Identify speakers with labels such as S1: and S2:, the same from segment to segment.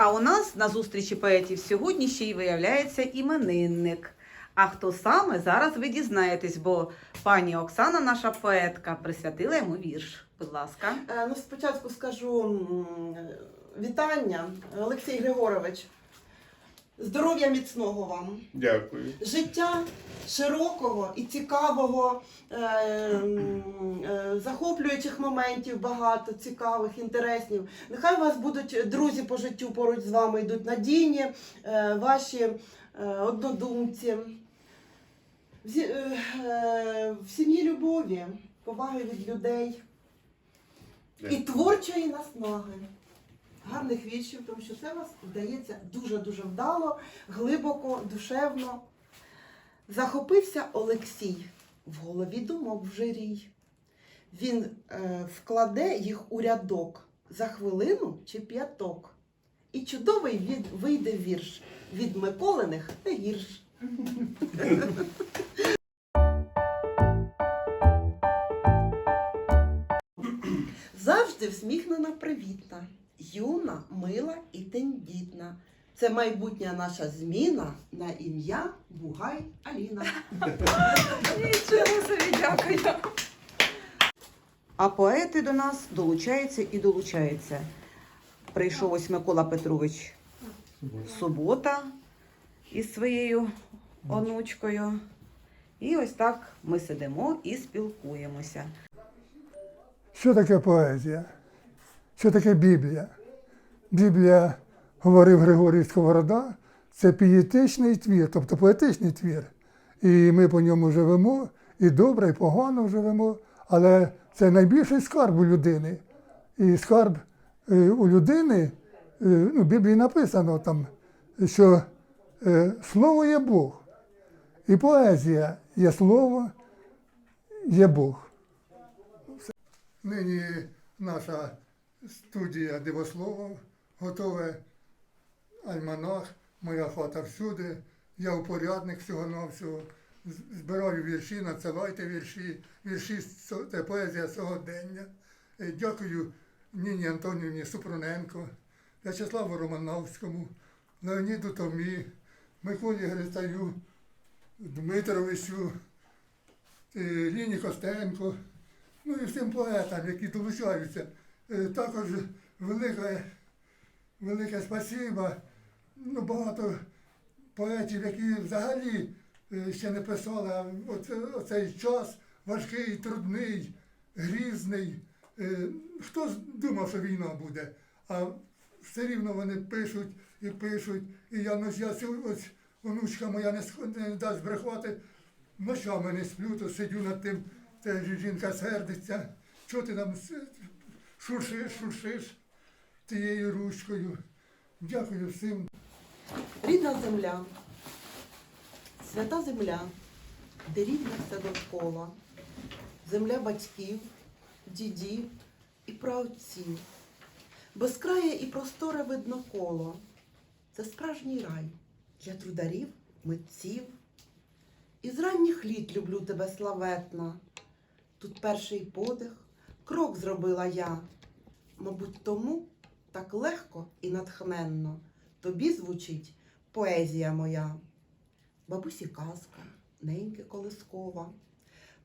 S1: а у нас на зустрічі поетів сьогодні ще й виявляється іменинник. А хто саме зараз ви дізнаєтесь, бо пані Оксана, наша поетка, присвятила йому вірш. Будь ласка.
S2: Е, Ну, спочатку скажу вітання, Олексій Григорович. Здоров'я міцного вам,
S3: Дякую.
S2: життя широкого і цікавого, е, е, захоплюючих моментів багато, цікавих, інтересних. Нехай у вас будуть друзі по життю поруч з вами йдуть надійні, е, ваші е, однодумці. В, е, е, в сім'ї любові, поваги від людей. І творчої наснаги. Гарних віршів, тому що це у вас вдається дуже-дуже вдало, глибоко, душевно. Захопився Олексій, в голові думок вже рій. Він е, вкладе їх у рядок за хвилину чи п'яток. І чудовий від, вийде вірш від Миколиних не гірш. Завжди всміхнена, привітна, юна, мила і тендітна. Це майбутня наша зміна на ім'я Бугай Аліна.
S1: Нічого собі, дякую. А поети до нас долучаються і долучаються. Прийшов ось Микола Петрович субота із своєю онучкою. І ось так ми сидимо і спілкуємося.
S4: Що таке поезія? Що таке Біблія? Біблія, говорив Григорій Сковорода, це пієтичний твір, тобто поетичний твір. І ми по ньому живемо, і добре, і погано живемо, але це найбільший скарб у людини. І скарб е, у людини, е, ну, в Біблії написано там, що е, слово є Бог. І поезія є слово, є Бог. Нині наша студія Дивослово готове альманах, моя хата всюди. Я упорядник всього навсього збираю вірші, надсилайте вірші, вірші це поезія сьогодення. Е, Дякую Ніні Антонівні Супруненко, В'ячеславу Романовському, Леоніду Томі, Миколі Грицаю, Дмитровичу, е, Ліні Костенко, ну і всім поетам, які долучаються. Е, Також велике, велике спасіба. Ну, багато поетів, які взагалі е, ще не писали, а оце, оцей час важкий, трудний, грізний. Е, Хто думав, що війна буде? А все рівно вони пишуть і пишуть. І я, ну, я ось онучка моя не, не дасть брехати, ночами не сплю, то сидю над тим, це жінка сердиться. Чого ти там с- шуршиш, шуршиш тією ручкою? Дякую всім.
S2: Рідна земля, свята земля, де рідне все довкола, земля батьків, дідів і праотців, безкрає і просторе видно коло. Це справжній рай для трударів, митців. Із ранніх літ люблю тебе славетна. Тут перший подих, крок зробила я. Мабуть, тому так легко і натхненно тобі звучить поезія моя. Бабусі казка, неньки колискова,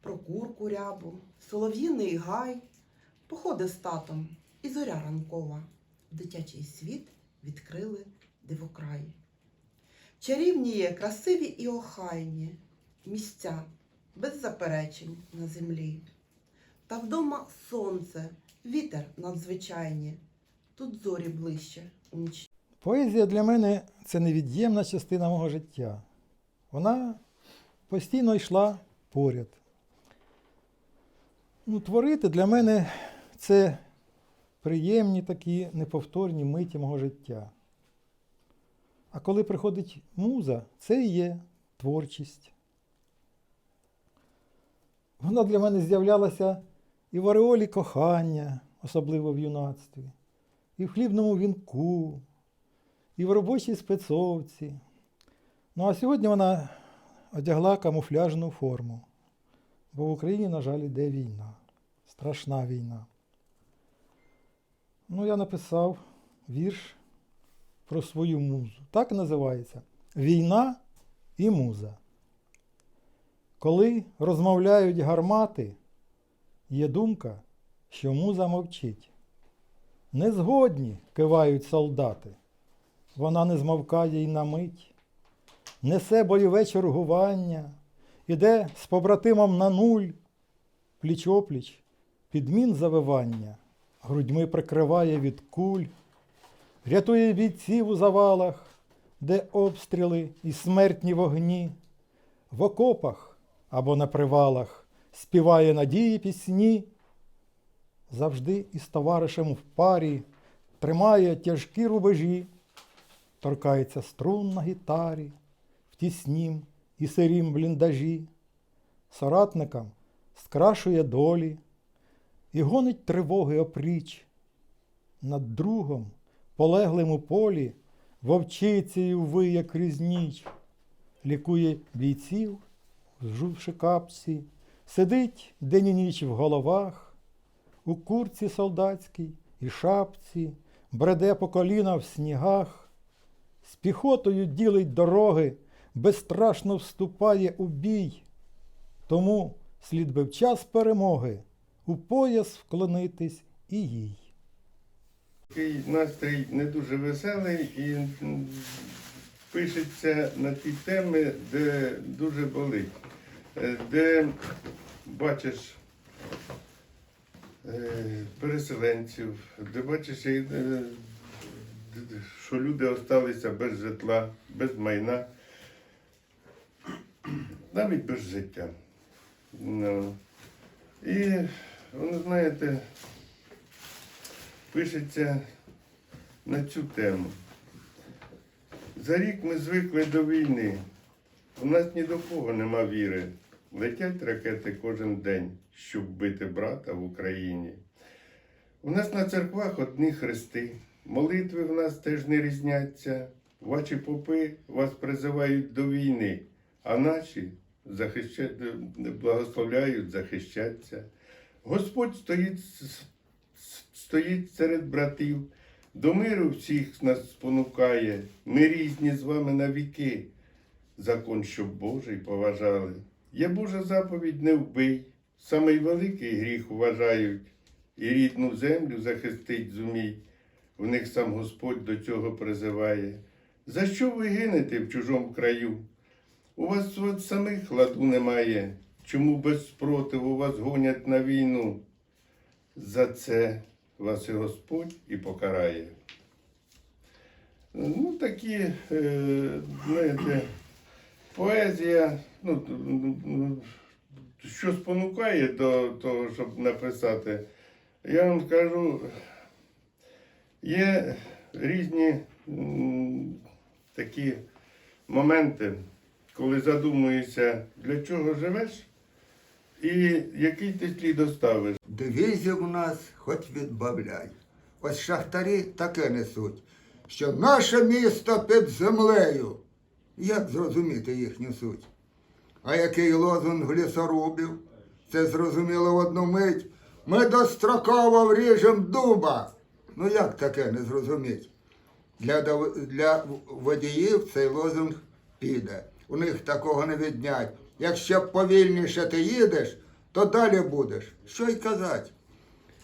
S2: про курку рябу, солов'їний гай, походи з татом і зоря ранкова. Дитячий світ відкрили дивокрай. Чарівні є, красиві і охайні місця, без заперечень на землі. Та вдома сонце, вітер надзвичайні, тут зорі ближче ніч.
S5: Поезія для мене це невід'ємна частина мого життя. Вона постійно йшла поряд. Ну, творити для мене це приємні такі неповторні миті мого життя. А коли приходить муза, це і є творчість. Вона для мене з'являлася і в ореолі кохання, особливо в юнацтві, і в хлібному вінку, і в робочій спецовці. Ну а сьогодні вона одягла камуфляжну форму, бо в Україні, на жаль, йде війна, страшна війна. Ну, я написав вірш про свою музу. Так називається Війна і муза. Коли розмовляють гармати, є думка, що муза мовчить. Незгодні кивають солдати. Вона не змовкає й на мить, несе бойове чергування, іде з побратимом на нуль, пліч-опліч, підмін завивання, грудьми прикриває від куль, рятує бійців у завалах, де обстріли і смертні вогні, в окопах або на привалах співає надії пісні, завжди із товаришем в парі тримає тяжкі рубежі, торкається струн на гітарі, в тіснім і сирім бліндажі, соратникам скрашує долі і гонить тривоги опріч. Над другом, полеглим у полі, вовчицею виє крізь ніч, лікує бійців, зжувши капці, сидить день і ніч в головах, у курці солдатській і шапці, бреде по коліна в снігах, з піхотою ділить дороги, безстрашно вступає у бій. Тому слід би в час перемоги у пояс вклонитись і їй.
S3: Такий настрій не дуже веселий і пишеться на ті теми, де дуже болить, Е, де бачиш е, переселенців, де бачиш, е, що люди залишилися без житла, без майна, навіть без життя. Ну. І, ви знаєте, пишеться на цю тему. За рік ми звикли до війни. У нас ні до кого нема віри. Летять ракети кожен день, щоб бити брата в Україні. У нас на церквах одні хрести, молитви в нас теж не різняться. Ваші попи вас призивають до війни, а наші захища... благословляють захищаться. Господь стоїть стоїть серед братів, до миру всіх нас спонукає. Ми різні з вами на віки. Закон, щоб Божий поважали. Є Божа заповідь не вбий. Самий великий гріх вважають, і рідну землю захистить зумій. В них сам Господь до цього призиває. За що ви гинете в чужому краю? У вас от самих ладу немає. Чому без спротиву вас гонять на війну? За це вас і Господь і покарає. Ну, такі, е, знаєте, поезія, ну, що спонукає до того, щоб написати, я вам скажу, є різні такі моменти, коли задумуєшся, для чого живеш і який ти слід оставиш.
S6: Дивізів у нас хоч відбавляй. Ось шахтарі таке несуть, що наше місто під землею. Як зрозуміти їхню суть? А який лозунг лісорубів? Це зрозуміло в одну мить. Ми достроково вріжем дуба. Ну як таке не зрозуміть? Для, для водіїв цей лозунг піде. У них такого не віднять. Якщо повільніше ти їдеш, то далі будеш. Що й казати?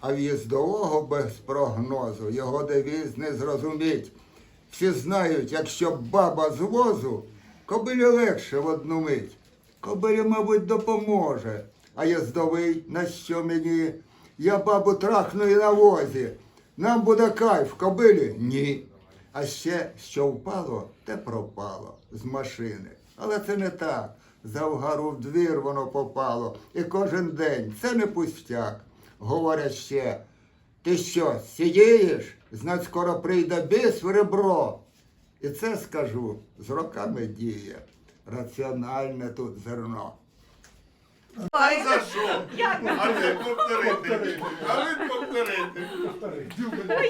S6: А в'їздового без прогнозу його девіз не зрозуміть. Всі знають, якщо баба з возу, кобилі легше в одну мить. Кобилі, мабуть, допоможе. А їздовий на що мені? Я бабу трахну і на возі. Нам буде кайф, кобилі? Ні. А ще що впало, те пропало з машини. Але це не так. Завгару в двір воно попало. І кожен день це не пустяк. Говорять ще, ти що, сидієш? Знать, скоро прийде біс в ребро. І це скажу, з роками діє. Раціональне тут зерно.
S3: А за що? А ви повторити. А ви повторити.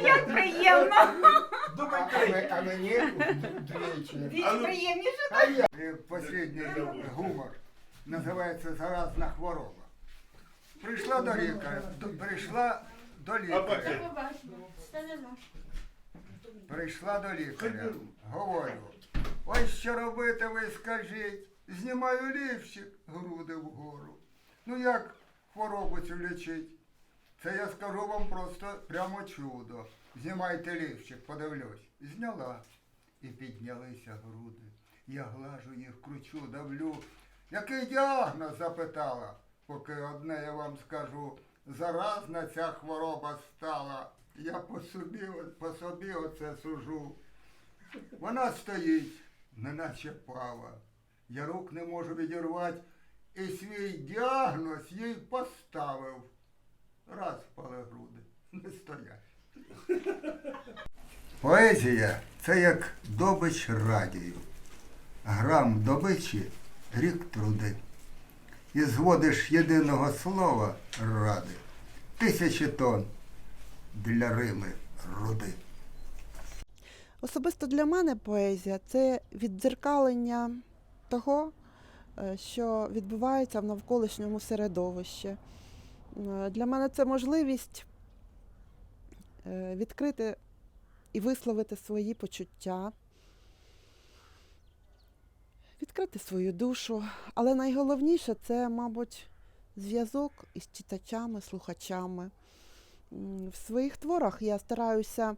S1: Як приємно!
S6: А мені двічі.
S1: Приємніше.
S6: Последній гумор називається заразна хвороба. Прийшла до лікаря, до- прийшла до лікаря.
S7: Це не наш.
S6: Прийшла до лікаря, говорю, що робити, ви скажіть. Знімаю лівчик, груди вгору. Ну як хворобу цю лічить? Це я скажу вам просто прямо чудо. Знімайте лівчик, подивлюсь. Зняла. І піднялися груди. Я глажу їх, кручу, давлю. Який діагноз запитала? Поки одне я вам скажу, заразна ця хвороба стала. Я по собі, по собі оце сужу. Вона стоїть, неначе пава. Я рук не можу відірвати і свій діагноз їй поставив. Раз впали груди, не стоять. Поезія це як добич радію. Грам добичі рік труди. І зводиш єдиного слова ради. Тисячі тонн для Рими руди.
S2: Особисто для мене поезія це віддзеркалення того, е, що відбувається в навколишньому середовищі. Е, Для мене це можливість е, відкрити і висловити свої почуття, відкрити свою душу. Але найголовніше це, мабуть, зв'язок із читачами, слухачами. В своїх творах я стараюся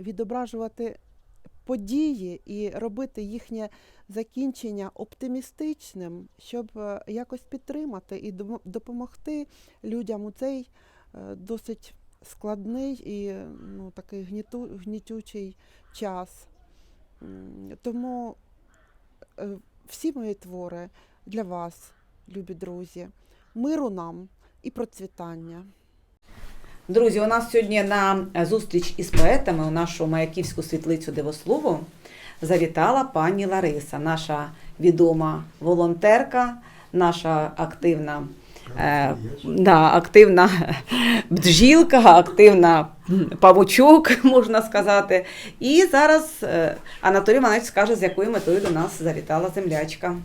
S2: відображувати події і робити їхнє закінчення оптимістичним, щоб е, якось підтримати і допомогти людям у цей е, досить складний і ну, такий гніту, гнітючий час. Тому е, всі мої твори для вас, любі друзі, миру нам і процвітання.
S1: Друзі, у нас сьогодні на зустріч із поетами у нашу маяківську світлицю Дивослову завітала пані Лариса, наша відома волонтерка, наша активна, е, да, активна бджілка, активна павучок, можна сказати. І зараз е, Анатолій Іванович скаже, з якою метою до нас завітала землячка.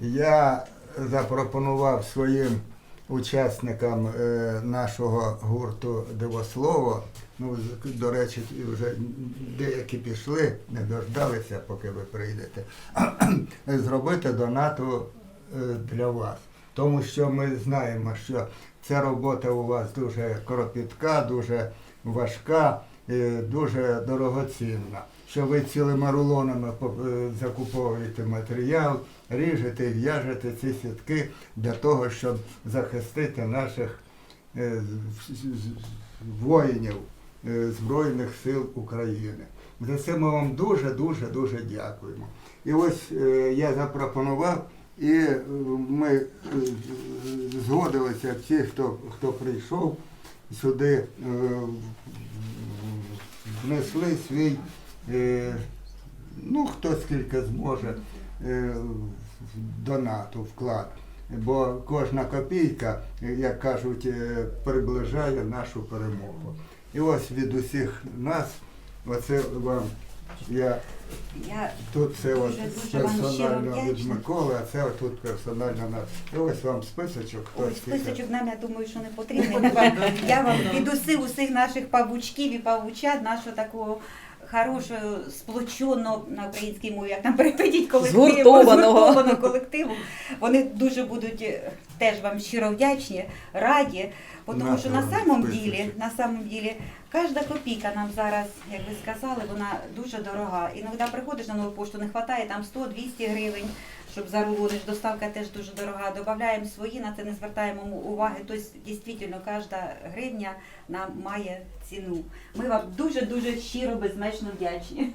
S6: Я запропонував своїм учасникам е, нашого гурту Дивослово. Ну, до речі, вже деякі пішли, не дождалися, поки ви прийдете, зробити донату е, для вас. Тому що ми знаємо, що ця робота у вас дуже кропітка, дуже важка, дуже дорогоцінна. Що ви цілими рулонами е, закуповуєте матеріал, ріжете, в'яжете ці сітки для того, щоб захистити наших е, воїнів е, Збройних сил України. За це ми вам дуже, дуже, дякуємо. І ось я запропонував, і ми згодилися всі, хто, хто прийшов сюди, внесли свій, ну хто скільки зможе, е, донату, вклад. Бо кожна копійка, е, як кажуть, е, приближає нашу перемогу. І ось від усіх нас, оце вам я
S1: Я
S6: тут це от
S1: Дуже-дуже
S6: персонально від. Миколи, а це тут персонально нас. І ось вам списочок,
S7: Ой, списочок нам, я думаю, що не потрібний. Я вам, я вам від усіх усіх наших павучків і павучат, нашого такого хорошого, сплоченого на українській мові, як там переведіть колективу,
S1: Згуртованого.
S7: згуртованого колективу. Вони дуже будуть е, теж вам щиро вдячні, раді, бо тому що на самом ділі, на самом ділі, кожна копійка нам зараз, як ви сказали, вона дуже дорога. Іноді приходиш на нову пошту, не вистачає там 100-200 гривень, щоб за доставка теж дуже дорога. Додаємо свої, на це не звертаємо уваги. Тобто, дійсно, кожна гривня нам має ціну. Ми вам дуже-дуже щиро, безмежно вдячні.